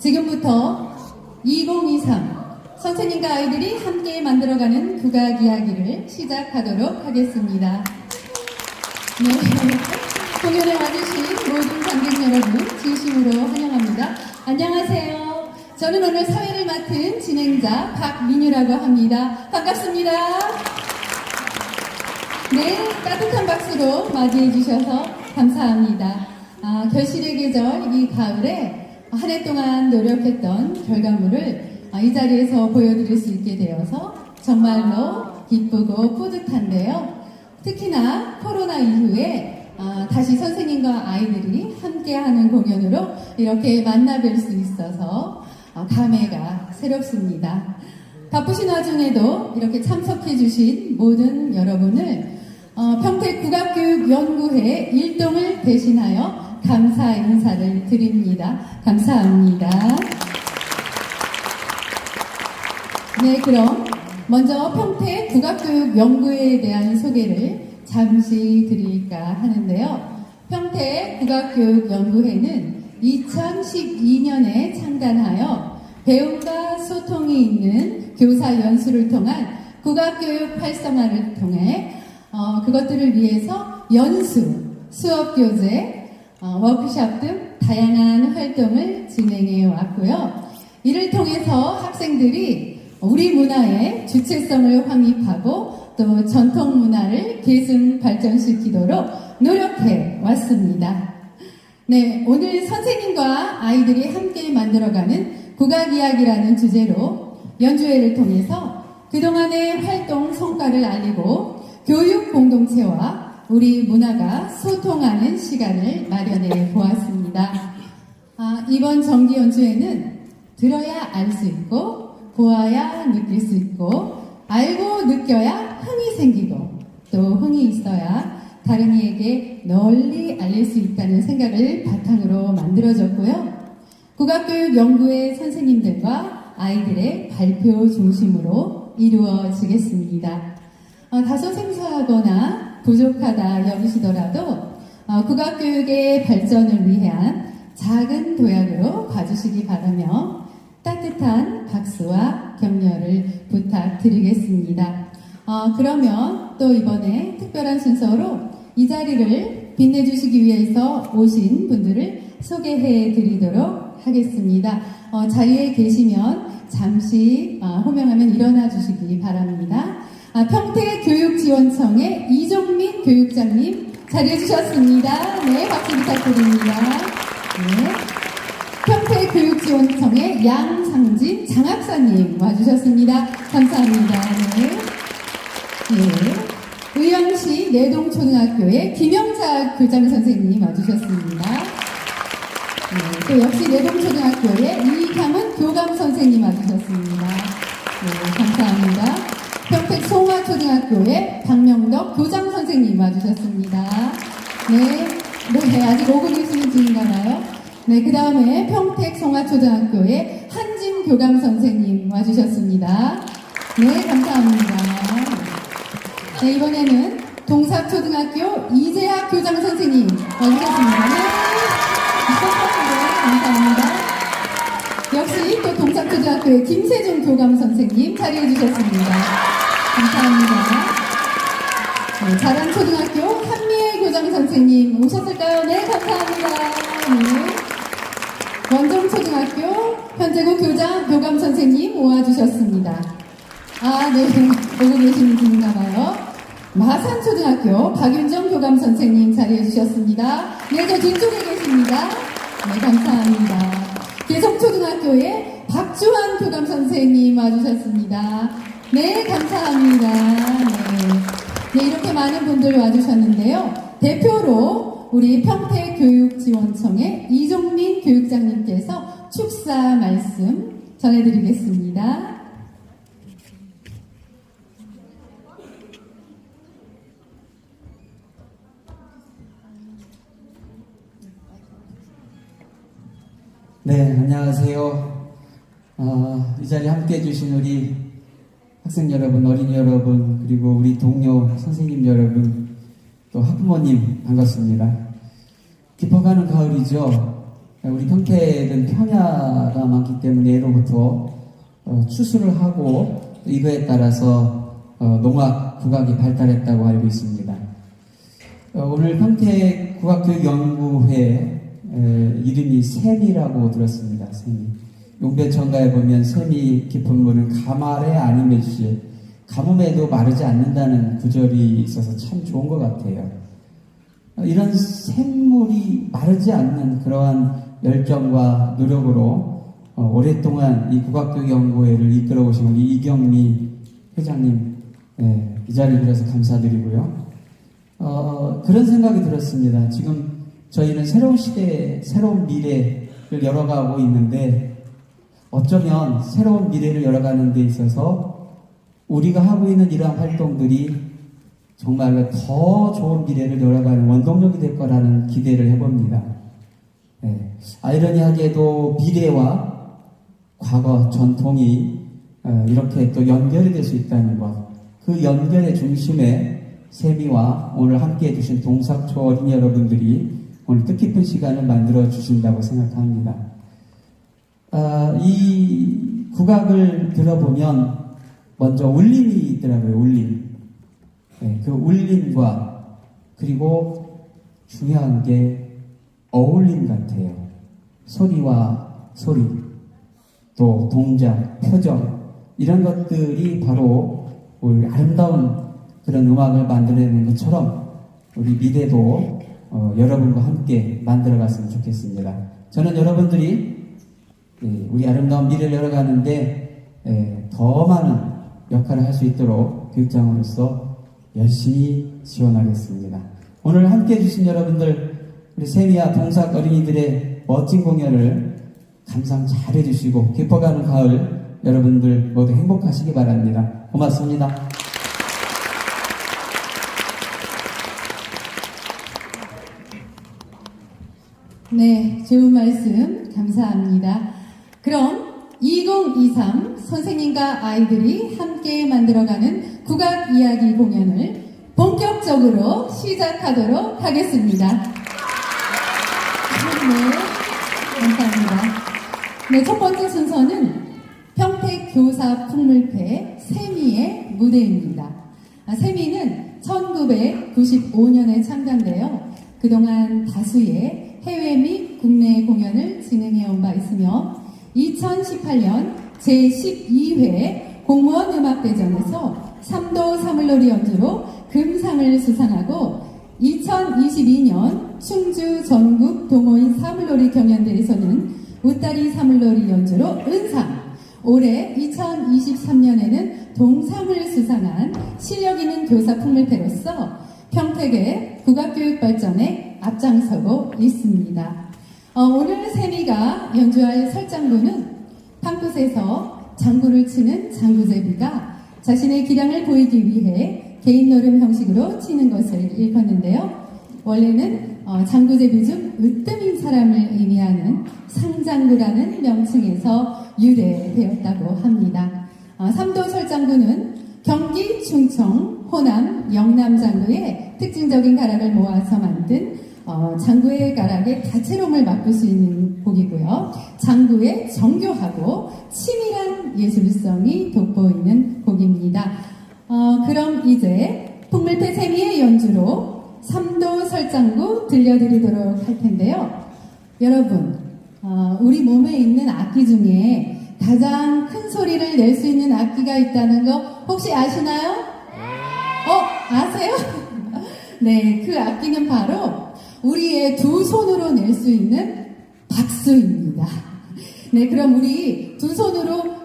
지금부터 2023 선생님과 아이들이 함께 만들어가는 국악 이야기를 시작하도록 하겠습니다. 네, 공연에 와주신 모든 관객 여러분 진심으로 환영합니다. 안녕하세요. 저는 오늘 사회를 맡은 진행자 박민유라고 합니다. 반갑습니다. 네, 따뜻한 박수로 맞이해 주셔서 감사합니다. 아, 결실의 계절 이 가을에 한 해 동안 노력했던 결과물을 아, 이 자리에서 보여드릴 수 있게 되어서 정말로 기쁘고 뿌듯한데요. 특히나 코로나 이후에 아, 다시 선생님과 아이들이 함께하는 공연으로 이렇게 만나뵐 수 있어서 아, 감회가 새롭습니다. 바쁘신 와중에도 이렇게 참석해주신 모든 여러분을 어, 평택국악교육연구회 일동을 대신하여 감사 인사를 드립니다. 감사합니다. 네, 그럼 먼저 평택 국악교육 연구회에 대한 소개를 잠시 드릴까 하는데요. 평택 국악교육연구회는 2012년에 창단하여 배움과 소통이 있는 교사 연수를 통한 국악교육 활성화를 통해 어, 그것들을 위해서 연수, 수업 교재, 어, 워크숍 등 다양한 활동을 진행해 왔고요. 이를 통해서 학생들이 우리 문화의 주체성을 확립하고 또 전통 문화를 계승 발전시키도록 노력해 왔습니다. 네, 오늘 선생님과 아이들이 함께 만들어가는 국악 이야기라는 주제로 연주회를 통해서 그동안의 활동 성과를 알리고 교육 공동체와 우리 문화가 소통하는 시간을 마련해 보았습니다. 아, 이번 정기 연주회는 들어야 알 수 있고 보아야 느낄 수 있고 알고 느껴야 흥이 생기고 또 흥이 있어야 다른 이에게 널리 알릴 수 있다는 생각을 바탕으로 만들어졌고요. 국악교육 연구회 선생님들과 아이들의 발표 중심으로 이루어지겠습니다. 어, 다소 생소하거나 부족하다 여기시더라도 어, 국악교육의 발전을 위한 작은 도약으로 봐주시기 바라며 따뜻한 박수와 격려를 부탁드리겠습니다. 어, 그러면 또 이번에 특별한 순서로 이 자리를 빛내주시기 위해서 오신 분들을 소개해 드리도록 하겠습니다. 어, 자리에 계시면 잠시 어, 호명하면 일어나 주시기 바랍니다. 아, 평택교육지원청의 이종민 교육장님 자리해 주셨습니다. 네, 박수 부탁드립니다. 네. 평택교육지원청의 양상진 장학사님 와주셨습니다. 감사합니다. 네. 네. 의왕시 내동초등학교의 김영자 교장 선생님 와주셨습니다. 네, 또 역시 내동초등학교의 이향은 교감 선생님 와주셨습니다. 네, 감사합니다. 평택 송화초등학교의 박명덕 교장 선생님 와주셨습니다. 네, 네 아직 오고 계시는 중인가 봐요. 네, 그 다음에 평택 송화초등학교의 한진 교감 선생님 와주셨습니다. 네, 감사합니다. 네, 이번에는 동사초등학교 이재학 교장 선생님 와주셨습니다. 네. 네, 감사합니다. 역시 또 동사초등학교의 김세준 교감 선생님 자리해 주셨습니다. 감사합니다. 네, 자랑초등학교 한미애 교장 선생님 오셨을까요? 네, 감사합니다. 네. 원정초등학교 현재고 교장 교감 선생님 모아주셨습니다. 아, 네. 오고 계시는 분인가 봐요. 마산초등학교 박윤정 교감 선생님 자리해 주셨습니다. 네, 저 뒤쪽에 계십니다. 네, 감사합니다. 개성초등학교의 박주환 교감 선생님 와주셨습니다. 네, 감사합니다. 네. 네, 이렇게 많은 분들 와주셨는데요. 대표로 우리 평택교육지원청의 이종민 교육장님께서 축사 말씀 전해드리겠습니다. 네, 안녕하세요. 어, 이 자리에 함께 해주신 우리 학생 여러분, 어린이 여러분, 그리고 우리 동료 선생님 여러분, 또 학부모님 반갑습니다. 깊어가는 가을이죠. 우리 평택은 평야가 많기 때문에 예로부터 어, 추수를 하고 이거에 따라서 어, 농악 국악이 발달했다고 알고 있습니다. 어, 오늘 평택 국악교육연구회 에, 이름이 샘이라고 들었습니다. 샘이. 용배천가에 보면 샘이 깊은 물은 가말에 아니면 시 가뭄에도 마르지 않는다는 구절이 있어서 참 좋은 것 같아요. 어, 이런 샘물이 마르지 않는 그러한 열정과 노력으로 어, 오랫동안 이 국악교육연구회를 이끌어 오신 우리 이경미 회장님 예, 이 자리를 빌어서 감사드리고요. 어, 그런 생각이 들었습니다. 지금 저희는 새로운 시대, 새로운 미래를 열어가고 있는데 어쩌면 새로운 미래를 열어가는 데 있어서 우리가 하고 있는 이러한 활동들이 정말 더 좋은 미래를 열어가는 원동력이 될 거라는 기대를 해봅니다. 예, 아이러니하게도 미래와 과거, 전통이 어, 이렇게 또 연결이 될 수 있다는 것. 그 연결의 중심에 세미와 오늘 함께 해주신 동삭초 어린이 여러분들이 오늘 뜻깊은 시간을 만들어 주신다고 생각합니다. 아, 이 국악을 들어보면 먼저 울림이 있더라고요, 울림. 네, 그 울림과 그리고 중요한 게 어울림 같아요. 소리와 소리, 또 동작, 표정, 이런 것들이 바로 우리 아름다운 그런 음악을 만들어내는 것처럼 우리 미래도 어, 여러분과 함께 만들어갔으면 좋겠습니다. 저는 여러분들이 예, 우리 아름다운 미래를 열어가는데 예, 더 많은 역할을 할 수 있도록 교육장으로서 열심히 지원하겠습니다. 오늘 함께 해주신 여러분들 우리 세미와 동삭 어린이들의 멋진 공연을 감상 잘 해주시고 깊어가는 가을 여러분들 모두 행복하시기 바랍니다. 고맙습니다. 네, 좋은 말씀 감사합니다. 그럼 2023 선생님과 아이들이 함께 만들어가는 국악 이야기 공연을 본격적으로 시작하도록 하겠습니다. 네, 감사합니다. 네, 첫 번째 순서는 평택 교사 풍물패 세미의 무대입니다. 아, 세미는 1995년에 참가인데요. 그동안 다수의 해외 및 국내 공연을 진행해 온 바 있으며 2018년 제12회 공무원 음악대전에서 3도 사물놀이 연주로 금상을 수상하고 2022년 충주 전국 동호인 사물놀이 경연대에서는 웃다리 사물놀이 연주로 은상, 올해 2023년에는 동상을 수상한 실력 있는 교사 풍물패로서 평택의 국악교육 발전에 앞장서고 있습니다. 어, 오늘 세미가 연주할 설장구는 판끝에서 장구를 치는 장구제비가 자신의 기량을 보이기 위해 개인 노름 형식으로 치는 것을 일컫는데요. 원래는 어, 장구제비 중 으뜸인 사람을 의미하는 상장구라는 명칭에서 유래되었다고 합니다. 어, 삼도 설장구는 경기, 충청, 호남, 영남 장구의 특징적인 가락을 모아서 만든 어, 장구의 가락의 다채로움을 맛볼 수 있는 곡이고요. 장구의 정교하고 치밀한 예술성이 돋보이는 곡입니다. 어, 그럼 이제 풍물패 세미의 연주로 삼도 설장구 들려드리도록 할 텐데요. 여러분, 어, 우리 몸에 있는 악기 중에 가장 큰 소리를 낼 수 있는 악기가 있다는 거 혹시 아시나요? 어, 아세요? 네, 그 악기는 바로 우리의 두 손으로 낼 수 있는 박수입니다. 네, 그럼 우리 두 손으로